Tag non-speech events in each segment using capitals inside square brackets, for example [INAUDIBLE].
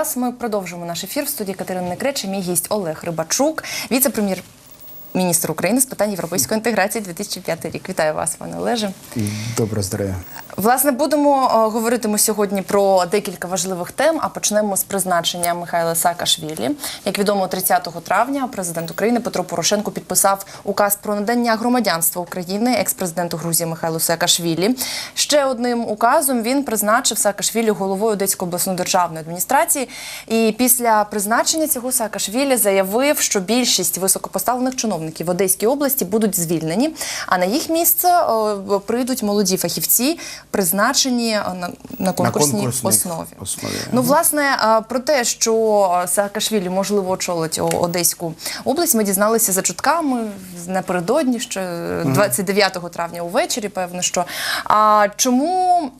вас. Ми продовжуємо наш ефір в студії Катерини Некреча. Мій гість Олег Рибачук, віце-прем'єр. Міністр України з питань європейської інтеграції 2005 рік. Вітаю вас, пане Олеже. Доброго здоров'я. Власне, будемо е, говорити ми сьогодні про декілька важливих тем. А почнемо з призначення Михайла Саакашвілі. Як відомо, 30 травня президент України Петро Порошенко підписав указ про надання громадянства України екс-президенту Грузії Михайлу Саакашвілі. Ще одним указом він призначив Саакашвілі головою Одеської обласної державної адміністрації. І після призначення цього Саакашвілі заявив, що більшість високопоставлених чиновників в Одеській області будуть звільнені, а на їх місце е, прийдуть молоді фахівці, призначені е, на, на конкурсній основі. основі. Ну, власне, е, про те, що Саакашвілі можливо очолить Одеську область, ми дізналися за чутками напередодні, ще 29 травня увечері, певно, що. А чому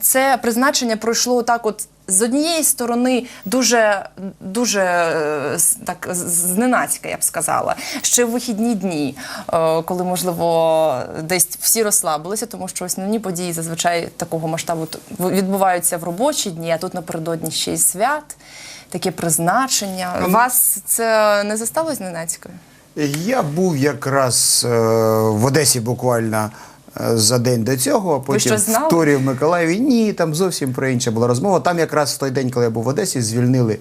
це призначення пройшло так, от з однієї сторони, дуже дуже е, так зненацька, я б сказала, ще в вихідні дні, е, коли можливо десь всі розслабилися, тому що основні події зазвичай такого масштабу відбуваються в робочі дні, а тут напередодні ще й свят, таке призначення. Вас це не застало зненацькою? Я був якраз е, в Одесі буквально за день до цього, а потім в Торі в Миколаєві. Ні, там зовсім про інше була розмова. Там якраз в той день, коли я був в Одесі, звільнили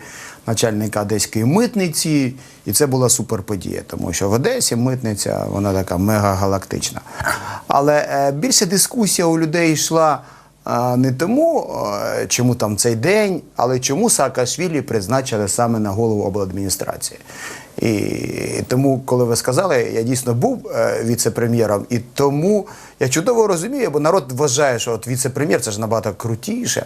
начальника одеської митниці, і це була суперподія, тому що в Одесі митниця вона така мегагалактична. Але е, більше дискусія у людей йшла. А, Не тому, е, чому там цей день, але чому Саакашвілі призначили саме на голову обладміністрації. І тому, коли ви сказали, я дійсно був е, віце-прем'єром, і тому я чудово розумію, бо народ вважає, що от віце-прем'єр це ж набагато крутіше.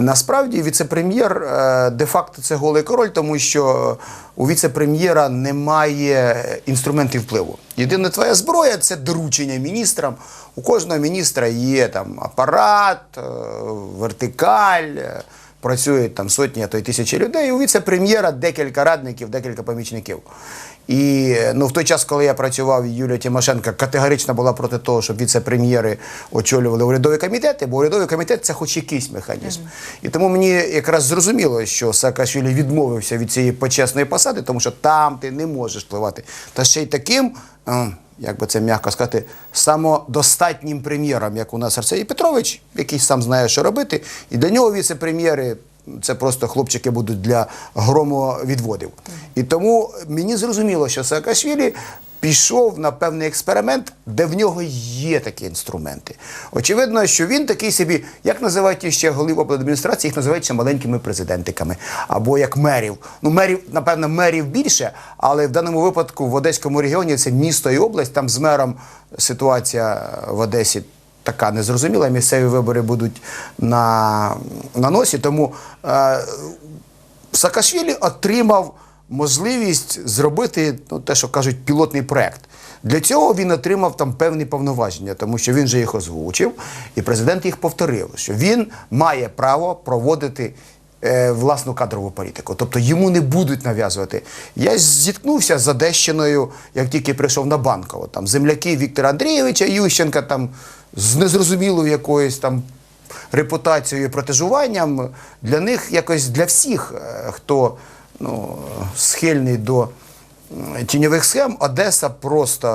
Насправді віце-прем'єр е, де-факто це голий король, тому що у віце-прем'єра немає інструментів впливу. Єдина твоя зброя це доручення міністрам. У кожного міністра є там апарат, е, вертикаль. Працюють там сотні, а то й тисячі людей. і У віце-прем'єра декілька радників, декілька помічників. І ну, в той час, коли я працював, Юлія Тимошенко категорично була проти того, щоб віце-прем'єри очолювали урядові комітети, бо урядовий комітет це хоч якийсь механізм. І тому мені якраз зрозуміло, що Саакашвілі відмовився від цієї почесної посади, тому що там ти не можеш впливати. Та ще й таким. Як би це м'яко сказати, самодостатнім прем'єром, як у нас Арсеній Петрович, який сам знає, що робити, і для нього віце-прем'єри це просто хлопчики будуть для громовідводів. І тому мені зрозуміло, що Саакашвілі пішов на певний експеримент, де в нього є такі інструменти. Очевидно, що він такий собі, як називають ще голів обладміністрації, їх називають ще маленькими президентиками або як мерів. Ну, мерів, напевно, мерів більше, але в даному випадку в Одеському регіоні це місто і область. Там з мером ситуація в Одесі така незрозуміла. Місцеві вибори будуть на, на носі. Тому е, Саакашвілі отримав можливість зробити ну, те, що кажуть, пілотний проект. Для цього він отримав там певні повноваження, тому що він же їх озвучив, і президент їх повторив, що він має право проводити е, власну кадрову політику. Тобто йому не будуть нав'язувати. Я зіткнувся з Одещиною, як тільки прийшов на банково. Там земляки Віктора Андрійовича Ющенка там з незрозумілою якоюсь там репутацією і протежуванням. Для них якось для всіх, е, хто ну, схильний до тіньових схем, Одеса просто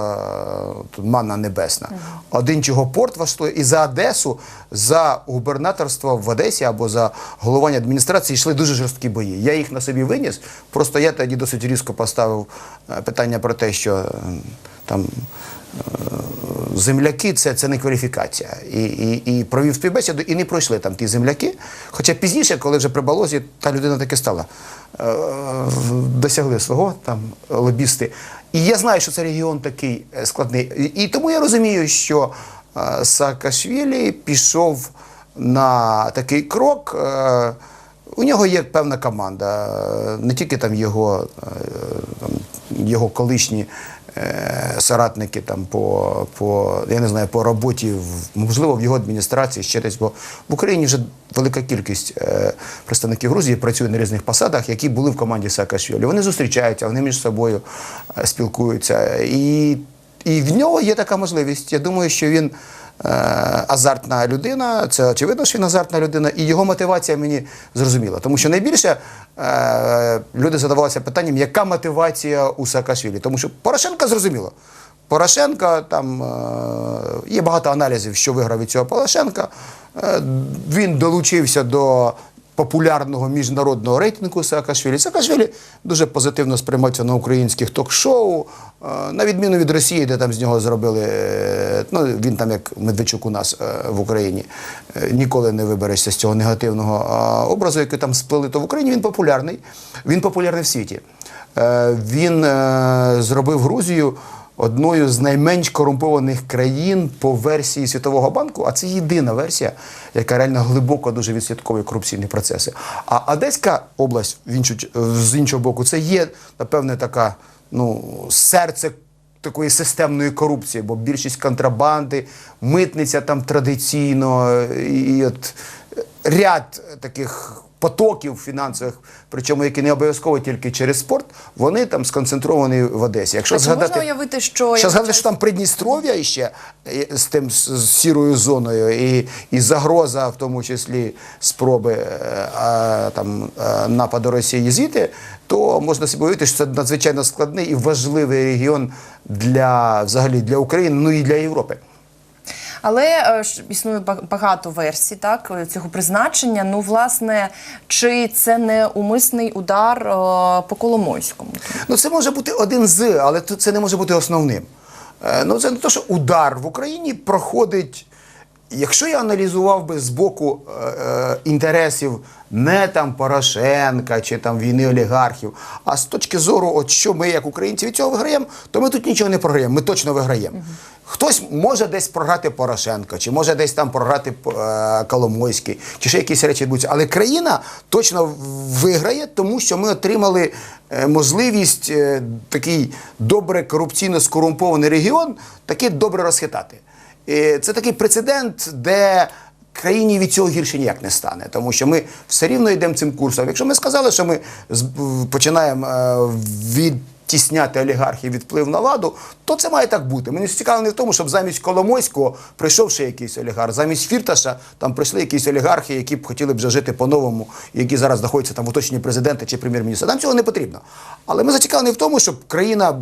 е, манна небесна. Один чого порт влаштує, і за Одесу, за губернаторство в Одесі або за головування адміністрації йшли дуже жорсткі бої. Я їх на собі виніс. Просто я тоді досить різко поставив е, питання про те, що там. Земляки це, це не кваліфікація. І, і, і провів співбесіду, і не пройшли там ті земляки. Хоча пізніше, коли вже при балозі, та людина таки стала. Е, досягли свого там лобісти. І я знаю, що це регіон такий е, складний. І, тому я розумію, що е, Саакашвілі пішов на такий крок. Е, у нього є певна команда, е, не тільки там його, е, там, його колишні соратники там по, по, я не знаю, по роботі, можливо, в його адміністрації ще десь, бо в Україні вже велика кількість е, представників Грузії працює на різних посадах, які були в команді Саакашвілі. Вони зустрічаються, вони між собою е, спілкуються. І, і в нього є така можливість. Я думаю, що він е, азартна людина, це очевидно, що він азартна людина, і його мотивація мені зрозуміла. Тому що найбільше е, люди задавалися питанням, яка мотивація у Саакашвілі. Тому що Порошенка зрозуміло. Порошенка там е, є багато аналізів, що виграв від цього Порошенка. Е, він долучився до популярного міжнародного рейтингу Саакашвілі. Саакашвілі дуже позитивно сприймається на українських ток-шоу, е, на відміну від Росії, де там з нього зробили. е, Ну, він там, як Медведчук у нас е, в Україні, ніколи не виберешся з цього негативного образу, який там сплили. То в Україні він популярний. Він популярний в світі. Він зробив Грузію одною з найменш корумпованих країн по версії Світового банку, а це єдина версія, яка реально глибоко дуже відслідковує корупційні процеси. А Одеська область в іншу, з іншого боку, це є, напевне, така ну, серце такої системної корупції, бо більшість контрабанди, митниця там традиційно, і, от ряд таких потоків фінансових, причому які не обов'язково тільки через спорт, вони там сконцентровані в Одесі. Якщо А згадати, можна уявити, що ще я згадати, що там Придністров'я іще е, з тим з, з сірою зоною, і, і загроза, в тому числі спроби е, а, там е, нападу Росії звідти, то можна собі уявити, що це надзвичайно складний і важливий регіон для взагалі для України, ну і для Європи. Але е, існує ба- багато версій так е, цього призначення. Ну, власне, чи це не умисний удар е, по Коломойському? Ну, це може бути один з, але це не може бути основним. Ну, це не те, що удар в Україні проходить. Якщо я аналізував би з боку е, е, інтересів не там Порошенка чи там війни олігархів, а з точки зору, от що ми як українці від цього виграємо, то ми тут нічого не програємо, ми точно виграємо. Хтось може десь програти Порошенка, чи може десь там програти е, Коломойський, чи ще якісь речі відбудуться. Але країна точно виграє, тому що ми отримали е, можливість е, такий добре корупційно скорумпований регіон таки добре розхитати. Це такий прецедент, де країні від цього гірше ніяк не стане, тому що ми все рівно йдемо цим курсом. Якщо ми сказали, що ми починаємо е, відтісняти олігархів від вплив на владу, то це має так бути. Мені цікаво не в тому, щоб замість Коломойського прийшов ще якийсь олігарх, замість Фірташа там прийшли якісь олігархи, які б хотіли б жити по-новому, які зараз знаходяться там в оточенні президента чи прем'єр-міністра. Нам цього не потрібно. Але ми зацікавлені в тому, щоб країна,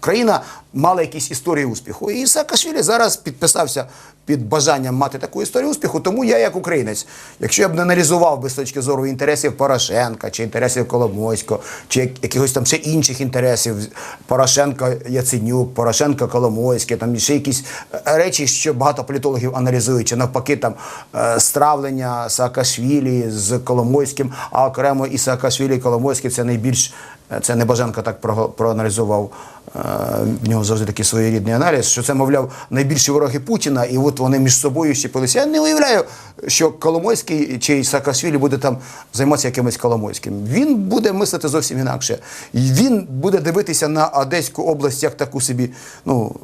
країна мала якісь історії успіху. І Саакашвілі зараз підписався під бажанням мати таку історію успіху. Тому я, як українець, якщо я б не аналізував би з точки зору інтересів Порошенка, чи інтересів Коломойського, чи як- якихось там ще інших інтересів Порошенка Яценюк, Порошенка Коломойський, там ще якісь е, речі, що багато політологів аналізують, чи навпаки там е, стравлення Саакашвілі з Коломойським, а окремо і Саакашвілі і Коломойський це найбільш е, це Небоженко так про- проаналізував. Е, В нього завжди такий своєрідний аналіз, що це, мовляв, найбільші вороги Путіна, і от вони між собою щепилися. Я не уявляю, що Коломойський чи Саакашвілі буде там займатися якимось Коломойським. Він буде мислити зовсім інакше. І Він буде дивитися на Одеську область як таку собі ну,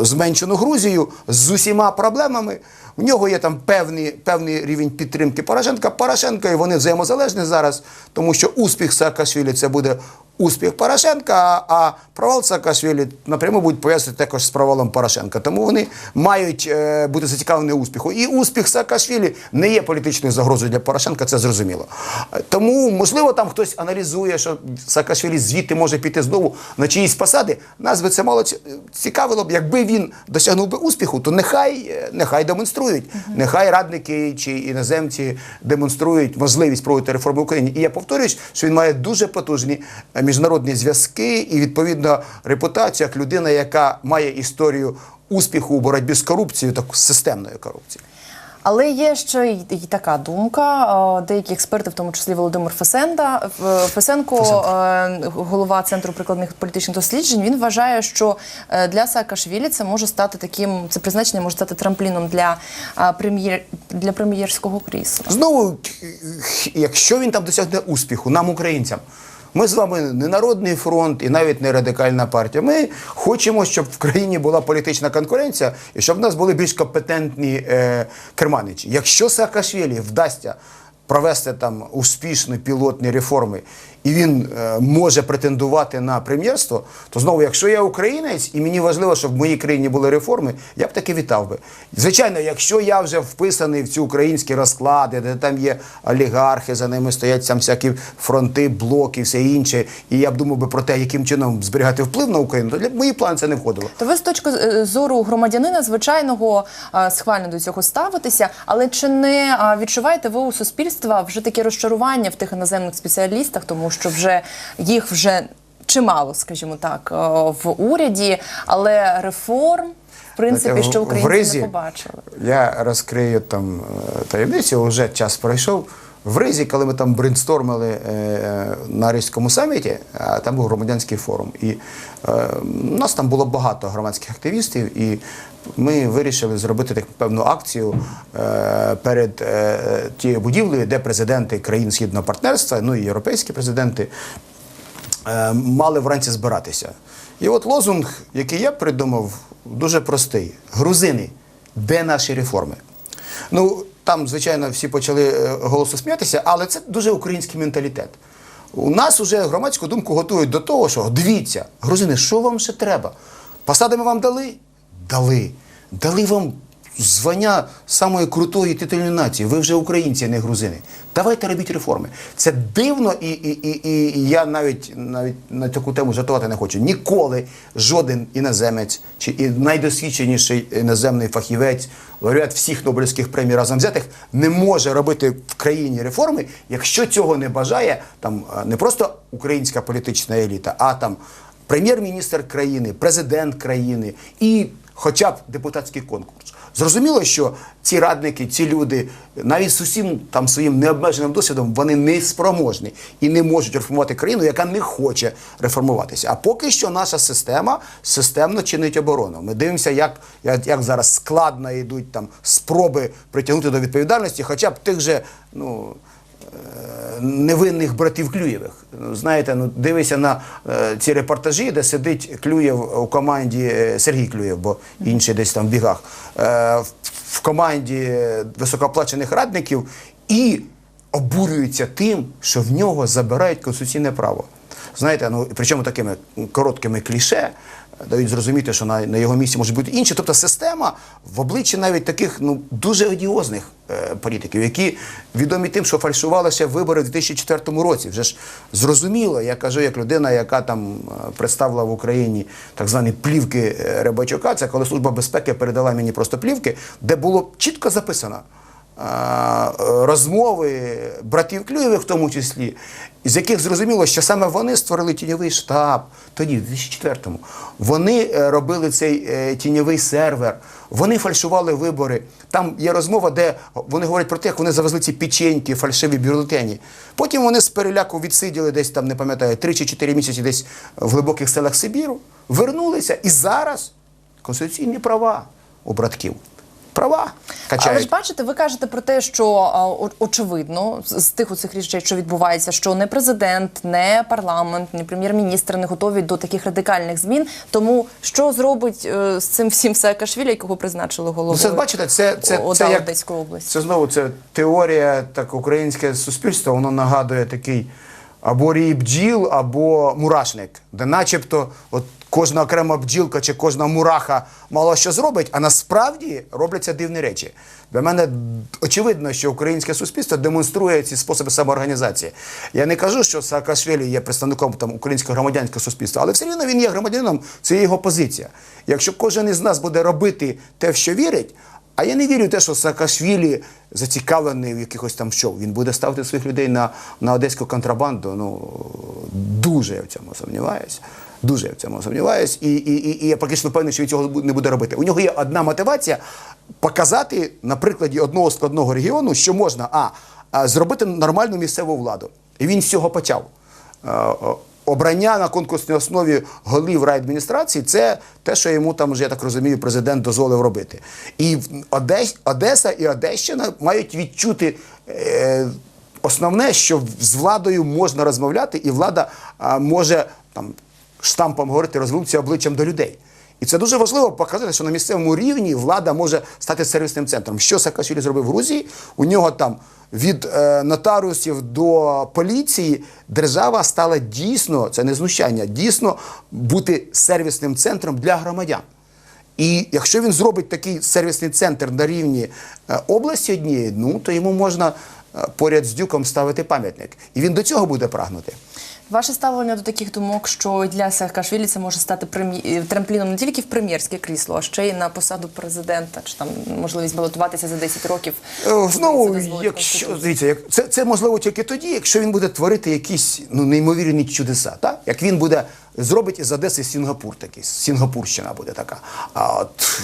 е, зменшену Грузію з усіма проблемами. В нього є там певний, певний рівень підтримки Порошенка. Порошенка і вони взаємозалежні зараз, тому що успіх Саакашвілі це буде успіх Порошенка, а провал Саакашвілі напряму будуть пов'язати також з провалом Порошенка. Тому вони мають е, бути зацікавлені успіху. І успіх Саакашвілі не є політичною загрозою для Порошенка, це зрозуміло. Тому, можливо, там хтось аналізує, що Саакашвілі звідти може піти знову на чиїсь посади. Нас би це мало цікавило б, якби він досягнув би успіху, то нехай, е, нехай демонструють. Нехай радники чи іноземці демонструють можливість проводити реформи в Україні. І я повторюсь, що він має дуже потужні е, міжнародні зв'язки і відповідно репутацію як людина, яка має історію успіху у боротьбі з корупцією, таку системною корупцією. Але є ще й, така думка. Деякі експерти, в тому числі Володимир Фесенда, Фесенко, е, голова центру прикладних політичних досліджень, він вважає, що е, для Саакашвілі це може стати таким, це призначення може стати трампліном для прем'єр для прем'єрського крісла. Знову, якщо він там досягне успіху, нам, українцям, ми з вами не Народний фронт і навіть не радикальна партія. Ми хочемо, щоб в країні була політична конкуренція і щоб в нас були більш компетентні е, керманичі. Якщо Саакашвілі вдасться провести там успішні пілотні реформи і він е, може претендувати на прем'єрство, то знову, якщо я українець і мені важливо, щоб в моїй країні були реформи, я б таки вітав би. Звичайно, якщо я вже вписаний в ці українські розклади, де там є олігархи, за ними стоять там всякі фронти, блоки, все інше, і я б думав би про те, яким чином зберігати вплив на Україну, то для мої плани це не входило. То ви з точки е, зору громадянина звичайного е, схвально до цього ставитеся, але чи не відчуваєте ви у суспільства вже таке розчарування в тих іноземних спеціалістах, тому що вже їх вже чимало, скажімо так, е, в уряді, але реформ, в принципі, що в Ризі не побачили. Я розкрию там е, таємницю, вже час пройшов. В Ризі, коли ми там брейнстормили е, е, на Ризькому саміті, а там був громадянський форум. І е, у нас там було багато громадських активістів, і ми вирішили зробити певну акцію е, перед е, тією будівлею, де президенти країн східного партнерства, ну і європейські президенти, е, мали вранці збиратися. І от лозунг, який я придумав, дуже простий: грузини, де наші реформи? Ну, там, звичайно, всі почали голосно сміятися, але це дуже український менталітет. У нас вже громадську думку готують до того, що дивіться, грузини, що вам ще треба? Посади ми вам дали? Дали. Дали вам звання самої крутої титульної нації. Ви вже українці, а не грузини. Давайте робіть реформи. Це дивно, і, і, і, і я навіть, навіть на таку тему жартувати не хочу. Ніколи жоден іноземець чи і найдосвідченіший іноземний фахівець, лауреат всіх Нобелівських премій разом взятих, не може робити в країні реформи, якщо цього не бажає там не просто українська політична еліта, а там прем'єр-міністр країни, президент країни і хоча б депутатський конкурс. Зрозуміло, що ці радники, ці люди, навіть з усім там своїм необмеженим досвідом, вони не спроможні і не можуть реформувати країну, яка не хоче реформуватися. А поки що наша система системно чинить оборону. Ми дивимося, як, як, як зараз складно йдуть там спроби притягнути до відповідальності, хоча б тих же, ну невинних братів Клюєвих. Ну, Знаєте, ну дивися на е, ці репортажі, де сидить Клюєв у команді е, Сергій Клюєв, бо інший десь там в бігах, е, в, команді високооплачених радників і обурюється тим, що в нього забирають конституційне право. Знаєте, ну причому такими короткими кліше дають зрозуміти, що на, на його місці може бути інші. Тобто система в обличчі навіть таких ну дуже одіозних е, політиків, які відомі тим, що фальшували ще вибори в 2004 році. Вже ж зрозуміло, я кажу, як людина, яка там е, представила в Україні так звані плівки е, Рибачука, це коли служба безпеки передала мені просто плівки, де було чітко записано. Розмови братів Клюєвих в тому числі, з яких зрозуміло, що саме вони створили тіньовий штаб тоді, в 2004-му. Вони е, робили цей е, тіньовий сервер, вони фальшували вибори. Там є розмова, де вони говорять про те, як вони завезли ці печеньки, фальшиві бюлетені. Потім вони з переляку відсиділи десь там, не пам'ятаю, 3 чи 4 місяці десь в глибоких селах Сибіру, вернулися і зараз конституційні права у братків. Права качають. Але ж бачите, ви кажете про те, що очевидно з тих оцих речей, що відбувається, що не президент, не парламент, не прем'єр-міністр не готові до таких радикальних змін. Тому що зробить е, з цим всім Саакашвілі, якого призначили Ну, головою? це бачите, це, це, ОДА це як Одеської. Це знову це теорія, так українське суспільство, воно нагадує такий або рій бджіл, або мурашник, де начебто от кожна окрема бджілка чи кожна мураха мало що зробить, а насправді робляться дивні речі. Для мене очевидно, що українське суспільство демонструє ці способи самоорганізації. Я не кажу, що Саакашвілі є представником там українського громадянського суспільства, але все рівно він є громадянином, це є його позиція. Якщо кожен із нас буде робити те, в що вірить, а я не вірю в те, що Саакашвілі зацікавлений в якихось там що. Він буде ставити своїх людей на, на одеську контрабанду. Ну дуже я в цьому сумніваюся. Дуже я в цьому сумніваюсь. І, і, і, і я практично певний, що він цього не буде робити. У нього є одна мотивація показати на прикладі одного складного регіону, що можна а, а зробити нормальну місцеву владу. І він з цього почав. Обрання на конкурсній основі голів райадміністрації це те, що йому там я так розумію, президент дозволив робити. І Одес, Одеса і Одещина мають відчути е, основне, що з владою можна розмовляти, і влада а, може там штампом говорити, розвернутися обличчям до людей. І це дуже важливо показати, що на місцевому рівні влада може стати сервісним центром. Що Саакашвілі зробив в Грузії? У нього там від е, нотаріусів до поліції держава стала дійсно, це не знущання, дійсно бути сервісним центром для громадян. І якщо він зробить такий сервісний центр на рівні е, області однієї, ну то йому можна е, поряд з дюком ставити пам'ятник. І він до цього буде прагнути. Ваше ставлення до таких думок, що для Саакашвілі це може стати прем'є- трампліном не тільки в прем'єрське крісло, а ще й на посаду президента, чи там можливість балотуватися за 10 років. Е, Знову, якщо дивіться, як це, це можливо тільки тоді, якщо він буде творити якісь ну неймовірні чудеса, так? Як він буде зробить із Одеси Сінгапур такий, Сінгапурщина буде така. А от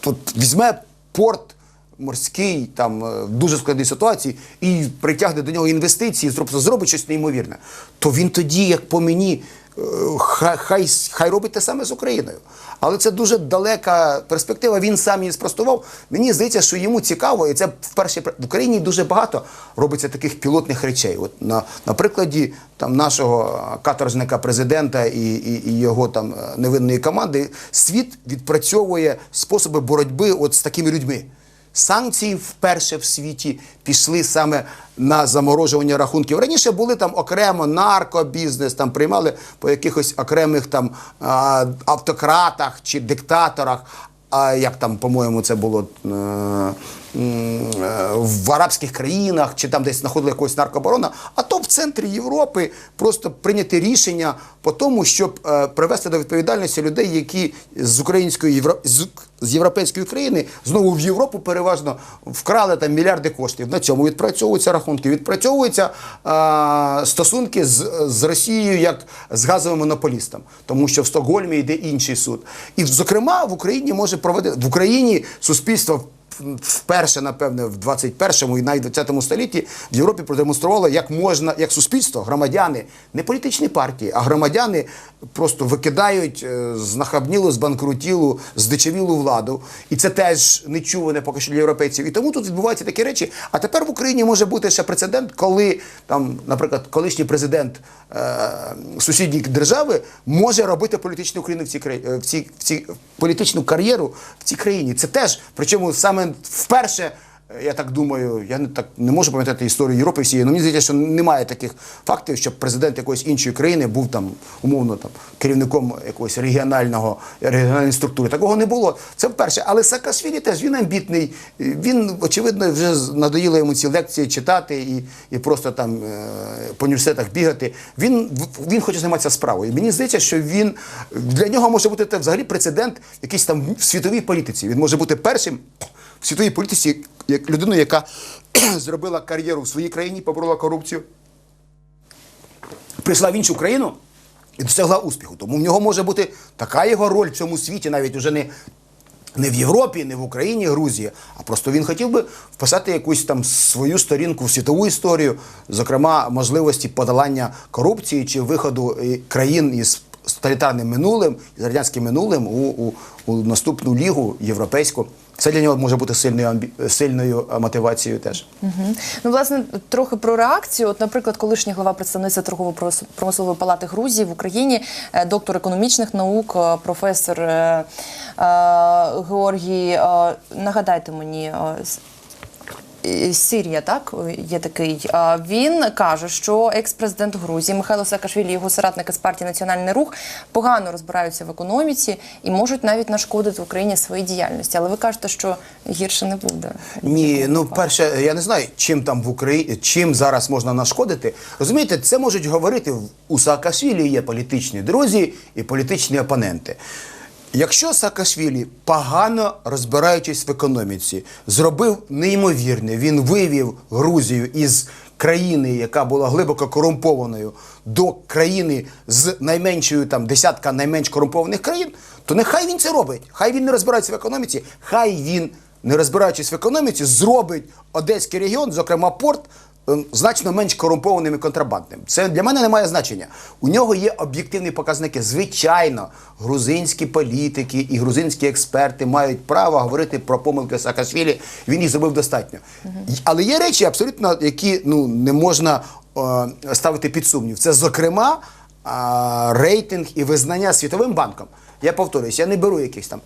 тут візьме порт морський, там е, дуже складній ситуації, і притягне до нього інвестиції, зробить, зробить щось неймовірне, то він тоді, як по мені, е, хай, хай, хай робить те саме з Україною. Але це дуже далека перспектива. Він сам її спростував. Мені здається, що йому цікаво, і це вперше в Україні дуже багато робиться таких пілотних речей. От на, на прикладі там нашого каторжника президента і, і, і його там е, невинної команди світ відпрацьовує способи боротьби от з такими людьми. Санкції вперше в світі пішли саме на заморожування рахунків. Раніше були там окремо наркобізнес, там приймали по якихось окремих там автократах чи диктаторах. Як там, по-моєму, це було е, в арабських країнах, чи там десь знаходили якогось наркобарона, а то в центрі Європи просто прийняти рішення по тому, щоб е, привести до відповідальності людей, які з української євро... з європейської країни знову в Європу переважно вкрали там мільярди коштів. На цьому відпрацьовуються рахунки, відпрацьовуються е, стосунки з, з Росією як з газовим монополістом, тому що в Стокгольмі йде інший суд. І, зокрема, в Україні може проводити в Україні суспільство. Вперше, напевне, в 21-му і навіть 20-му столітті в Європі продемонструвало, як можна, як суспільство, громадяни, не політичні партії, а громадяни просто викидають е, знахабнілу, збанкрутілу, здичавілу владу. І це теж нечуване поки що для європейців. І тому тут відбуваються такі речі. А тепер в Україні може бути ще прецедент, коли там, наприклад, колишній президент е, сусідньої держави може робити політичну Україну в цій в цій, в цій політичну кар'єру в цій країні. Це теж причому саме вперше. е, Я так думаю, я не так не можу пам'ятати історію Європи всієї. але мені здається, що немає таких фактів, щоб президент якоїсь іншої країни був там умовно там керівником якогось регіонального регіональної структури. Такого не було. Це вперше. Але Саакашвілі теж він амбітний. Він очевидно вже надоїло йому ці лекції читати і, і просто там е, по університетах бігати. Він він хоче займатися справою. І Мені здається, що він для нього може бути це взагалі прецедент якийсь там в світовій політиці. Він може бути першим в світовій політиці як людиною, яка зробила кар'єру в своїй країні, поборола корупцію, прийшла в іншу країну і досягла успіху. Тому в нього може бути така його роль в цьому світі, навіть уже не. Не в Європі, не в Україні, Грузії, а просто він хотів би вписати якусь там свою сторінку в світову історію, зокрема, можливості подолання корупції чи виходу е, країн із тоталітарним минулим, з радянським минулим у, у, у наступну лігу європейську. Це для нього може бути сильною сильною е, мотивацією теж. Угу. Ну, власне, трохи про реакцію. От, наприклад, колишній глава представниця торгово-промислової палати Грузії в Україні, е, доктор економічних наук, е, професор е, е, Георгій. е, Нагадайте мені. е, Сирія, так є такий. Він каже, що екс-президент Грузії Михайло Саакашвілі, його соратники з партії Національний рух погано розбираються в економіці і можуть навіть нашкодити Україні своїй діяльності. Але ви кажете, що гірше не буде. Ні, ну перше, я не знаю, чим там в Україні, чим зараз можна нашкодити. Розумієте, це можуть говорити у Саакашвілі є політичні друзі і політичні опоненти. Якщо Саакашвілі, погано розбираючись в економіці, зробив неймовірне, він вивів Грузію із країни, яка була глибоко корумпованою, до країни з найменшою там десятка найменш корумпованих країн, то нехай він це робить. Хай він не розбирається в економіці, хай він не розбираючись в економіці, зробить Одеський регіон, зокрема порт, значно менш корумпованим і контрабандним. Це для мене не має значення. У нього є об'єктивні показники. Звичайно, грузинські політики і грузинські експерти мають право говорити про помилки Саакашвілі. Він їх зробив достатньо. Але є речі, абсолютно, які ну, не можна е, ставити під сумнів. Це, зокрема, а, рейтинг і визнання Світовим банком. я повторююсь, я не беру якихось там.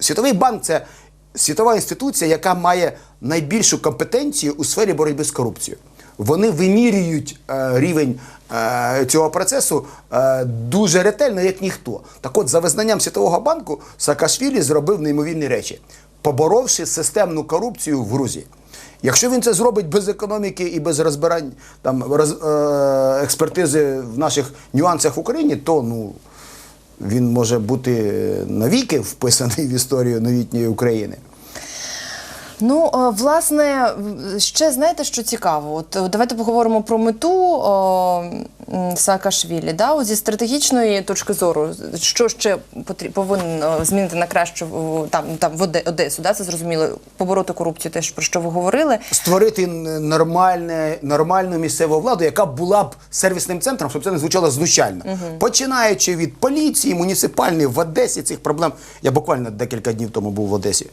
Світовий банк це світова інституція, яка має найбільшу компетенцію у сфері боротьби з корупцією. Вони вимірюють е, рівень е, цього процесу е, дуже ретельно, як ніхто. Так от, за визнанням Світового банку, Саакашвілі зробив неймовірні речі, поборовши системну корупцію в Грузії. Якщо він це зробить без економіки і без розбирань там роз, е, експертизи в наших нюансах в Україні, то ну він може бути навіки вписаний в історію новітньої України. Ну, е, власне, ще знаєте, що цікаво? От е, давайте поговоримо про мету о, Саакашвілі. Да? От зі стратегічної точки зору, що ще потрібно повинен е, змінити на краще там, там в Оде- Одесу? Да? Це зрозуміло, побороти корупцію, теж про що ви говорили. Створити нормальне, нормальну місцеву владу, яка була б сервісним центром, щоб це не звучало знущально. Починаючи від поліції, муніципальної в Одесі цих проблем. Я буквально декілька днів тому був в Одесі.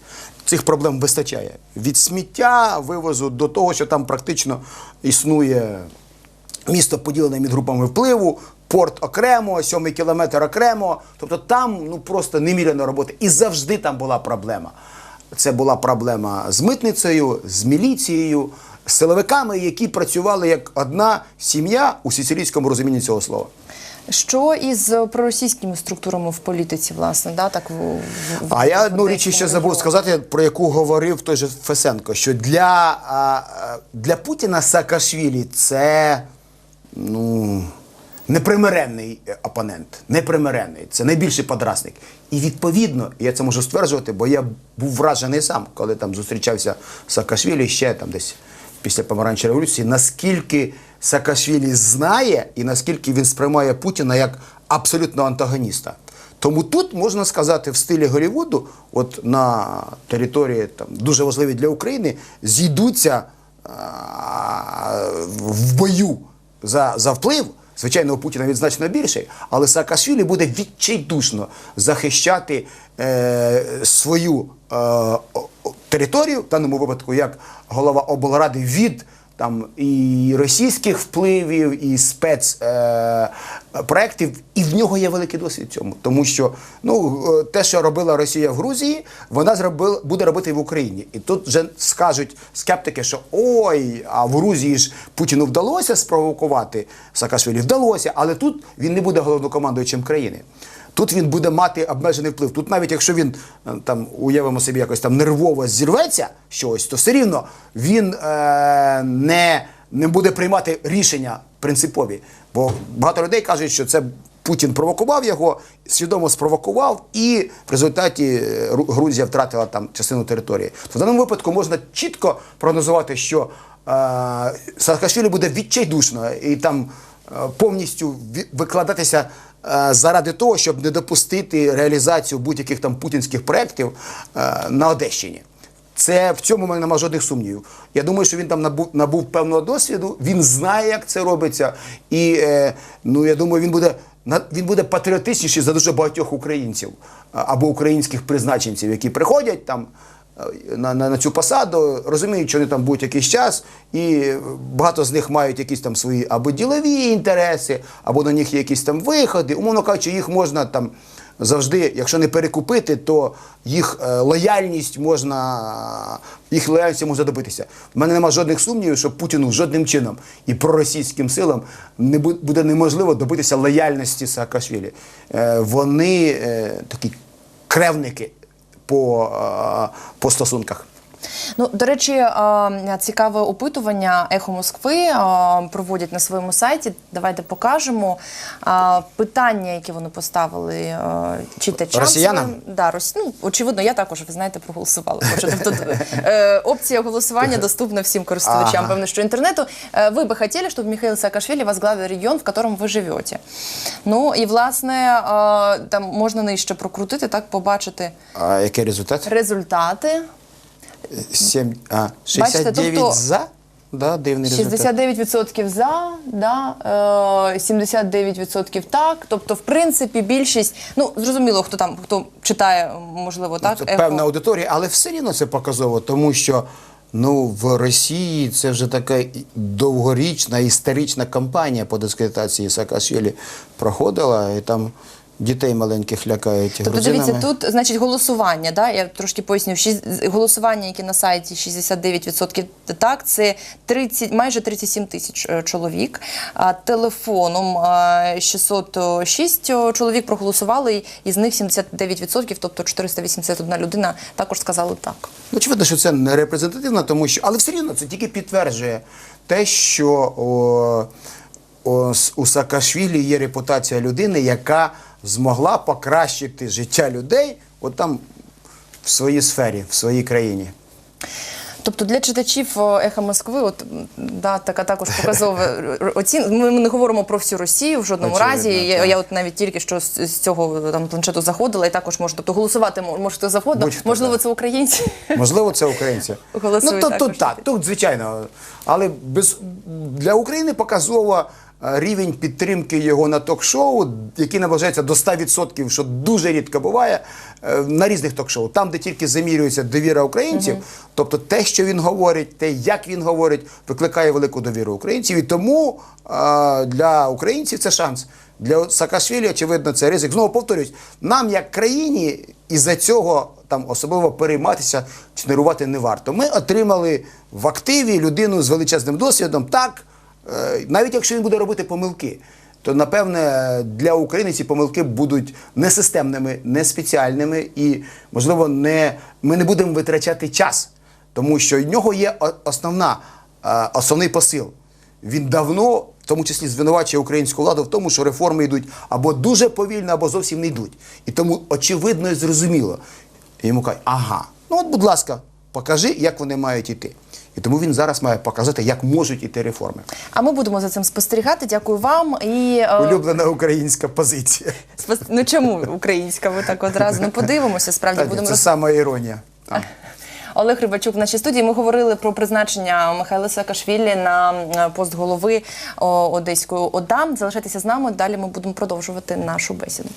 Цих проблем вистачає. Від сміття вивозу до того, що там практично існує місто поділене між групами впливу, порт окремо, сьомий кілометр окремо. Тобто там ну просто неміряно роботи. І завжди там була проблема. Це була проблема з митницею, з міліцією, з силовиками, які працювали як одна сім'я у сицилійському розумінні цього слова. Що із проросійськими структурами в політиці, власне, да? так в, в- А я одну річ ще забув сказати, про яку говорив той же Фесенко, що для, для Путіна Саакашвілі це ну, непримиренний опонент, непримиренний, це найбільший подрасник. І відповідно, я це можу стверджувати, бо я був вражений сам, коли там зустрічався Саакашвілі ще там десь після помаранчевої революції, наскільки Саакашвілі знає і наскільки він сприймає Путіна як абсолютно антагоніста. Тому тут можна сказати в стилі Голлівуду, от на території там дуже важливій для України, зійдуться в бою за, за вплив. Звичайно, у Путіна він значно більший, але Саакашвілі буде відчайдушно захищати е, свою е, територію, в даному випадку як голова облради від там і російських впливів, і спецпроєктів, і в нього є великий досвід в цьому. Тому що ну, е, те, що робила Росія в Грузії, вона зробила, буде робити в Україні. І тут вже скажуть скептики, що ой, а в Грузії ж Путіну вдалося спровокувати Саакашвілі, вдалося, але тут він не буде головнокомандуючим країни. Тут він буде мати обмежений вплив. Тут навіть якщо він е, там уявимо собі якось там нервово зірветься щось, то все рівно він е, не, не буде приймати рішення принципові. Бо багато людей кажуть, що це Путін провокував його, свідомо спровокував, і в результаті е, Ру- Грузія втратила там частину території. То в даному випадку можна чітко прогнозувати, що е, Саакашвілі буде відчайдушно і там повністю ві- викладатися е, заради того, щоб не допустити реалізацію будь-яких там путінських проєктів е, на Одещині. Це в цьому мене немає жодних сумнівів. Я думаю, що він там набув, набув певного досвіду, він знає, як це робиться. І е, ну, я думаю, він буде, він буде патріотичніший за дуже багатьох українців або українських призначенців, які приходять там е, на, на, на цю посаду, розуміють, що вони там будуть якийсь час, і багато з них мають якісь там свої або ділові інтереси, або на них є якісь там виходи. Умовно кажучи, їх можна там завжди, якщо не перекупити, то їх е, лояльність можна їх лояльності можна добитися. В мене немає жодних сумнівів, що Путіну жодним чином і проросійським силам не буде неможливо добитися лояльності Саакашвілі. Е, Вони е, такі кревники по, е, по стосунках. Ну, до речі, е, цікаве опитування Ехо Москви е, проводять на своєму сайті. Давайте покажемо Е, питання, які вони поставили читачам. Росіянам? Да, рос... ну, очевидно, я також, ви знаєте, проголосувала. Тобто, опція голосування доступна всім користувачам, Ага. певно, що інтернету. Ви би хотіли, щоб Михайло Саакашвілі возглавив регіон, в якому ви живете. Ну, і, власне, там можна нижче прокрутити, так, побачити А який результат? результати. 7, а, 69 тобто- за? Да, дивний 69% за, да, е, 79% так. Тобто, в принципі, більшість, ну зрозуміло, хто там хто читає, можливо, так Це певна аудиторія, але все рівно це показово, тому що ну, в Росії це вже така довгорічна історична кампанія по дискредитації Саакашвілі проходила, і там Дітей маленьких лякають Тобто, грузинами. дивіться, тут значить голосування. Да? Я трошки поясню. Шість- голосування, які на сайті 69% так, це 30, майже 37 тисяч е, чоловік. А телефоном е, 606 чоловік проголосували, і із них 79%, тобто 481 людина, також сказали так. Очевидно, що це не репрезентативно, тому що, але все рівно це тільки підтверджує те, що о, о, у Саакашвілі є репутація людини, яка змогла покращити життя людей от там в своїй сфері, в своїй країні. Тобто для читачів е, «Еха Москви, от да, така також показова [LAUGHS] р- оцін. Ми, не говоримо про всю Росію в жодному Очевидно, разі. Я, так. я от навіть тільки що з, з цього там планшету заходила, і також можу. Тобто голосувати мо- може завгодно. Можливо, так. це українці. [LAUGHS] Можливо, це українці. Голосують ну, тут, також тут так, тут звичайно. Але без, для України показово е, рівень підтримки його на ток-шоу, який наближається до 100%, що дуже рідко буває, е, на різних ток-шоу. Там, де тільки замірюється довіра українців, тобто те, що він говорить, те, як він говорить, викликає велику довіру українців. І тому для українців це шанс. Для Саакашвілі, очевидно, це ризик. Знову повторюсь, нам, як країні, із-за цього там особливо перейматися чи нервувати не варто. Ми отримали в активі людину з величезним досвідом. Так, навіть якщо він буде робити помилки, то напевне для України ці помилки будуть не системними, не спеціальними і, можливо, не, ми не будемо витрачати час, тому що в нього є основна, е, основний посил. Він давно, в тому числі, звинувачує українську владу в тому, що реформи йдуть або дуже повільно, або зовсім не йдуть. І тому очевидно і зрозуміло. Йому кажуть, ага, ну от, будь ласка, покажи, як вони мають іти. І тому він зараз має показати, як можуть іти реформи. А ми будемо за цим спостерігати. Дякую вам. І е, Улюблена українська позиція. спос... ну чому українська? Ви так одразу ну подивимося. Справді Так, будемо це роз- сама іронія. Так. [LAUGHS] Олег Рибачук в нашій студії. Ми говорили про призначення Михайла Саакашвілі на пост голови Одеської ОДА. Залишайтеся з нами. Далі ми будемо продовжувати нашу бесіду.